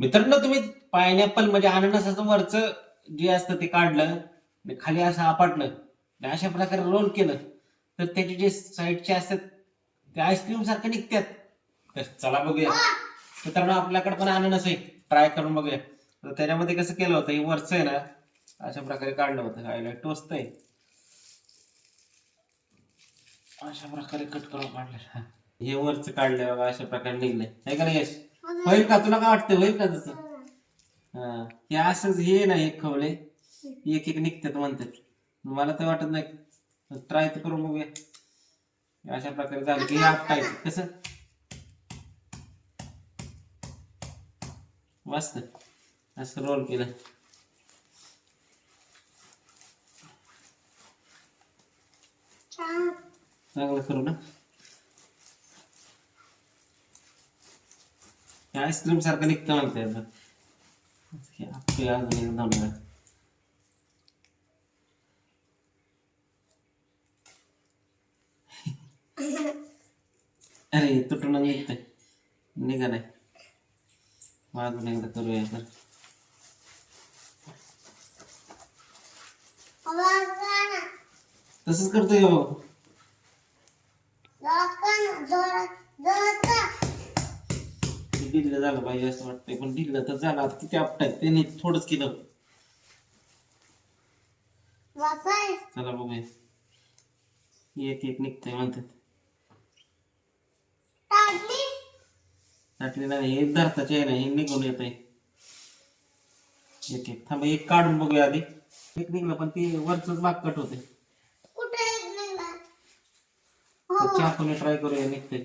मित्रांनो तुम्ही पायनॅपल म्हणजे अननसाचं वरचं जे असतं ते काढलं आणि खाली असं आपटलं आणि अशा प्रकारे रोल केलं तर त्याचे जे साईडचे असतात ते आईस्क्रीम सारखे निघतात. तर चला बघूया. मित्रांनो आपल्याकडे पण अननस आहे. ट्राय करून बघूया. तर त्याच्यामध्ये कसं केलं होतं हे वरचं आहे ना अशा प्रकारे काढलं होतं. खायला टोचत आहे. अशा प्रकारे कट करून काढलं. हे वरचं काढलं बघा अशा प्रकारे निघलंय. का नाही यश? होईल का? तुला काय वाटतं होईल का तसं? हा. हे असंच हे ना एक खवले. एक एक निघतात म्हणतात. मला तर वाटत नाही. ट्राय तर करून बघूया. अशा प्रकारे झालं की हे आपटायचं कसं? मस्त. असं रोल केलं. चांगलं करू ना? आईस्क्रीम सारखं निघतं म्हणते आता हे आपले अजून एक दोन वेळा. अरे तुटून निघतंय निघालाय मग अजून एकदा करूया तर तसंच करतोय हो ढिल्लं झालं पाहिजे असं वाटतंय. पण ढिल्लं तर झालं. आता किती आपटाय त्याने थोडंच केलं. चला बघूया एक एक निघतंय म्हणतात. टाकले. नाही. हे धरताचे आहे ना हे निघून येत आहे एक एक. थांबा एक काढून बघूया आधी. एक निघलं पण ते वरच भाग कट होते चाकूने ट्राय करूया निघते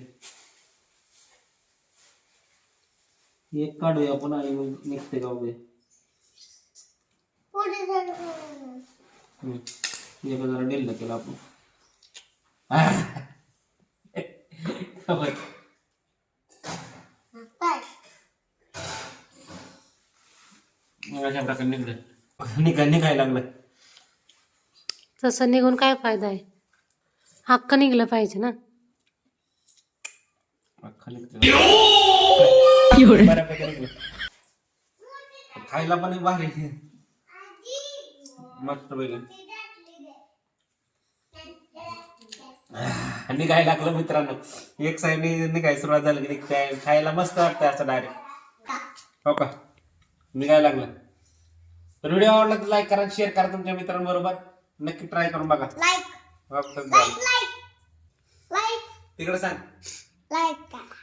एक काढूया आपण आणि मग निघते का बघूया हम्म. एक जरा डिल्ल केलं आपण. प्रकारे निघलं निघाय निघायला लागलं. तसं निघून काय फायदा आहे? हक्क निघलं पाहिजे ना अख्खा निघतं. बऱ्यापैकी निघलं. खायला पण भारी मस्त पैकी निघायला लागलं मित्रांनो एक साईडने निघायला सुरुवात झाली की काय खायला मस्त वाटतं असं डायरेक्ट हो का निघायला लागलं तर व्हिडिओ आवडला तर लाईक करा शेअर करा तुमच्या मित्रांबरोबर नक्की ट्राय करून बघा तिकडे सांग लाईक करा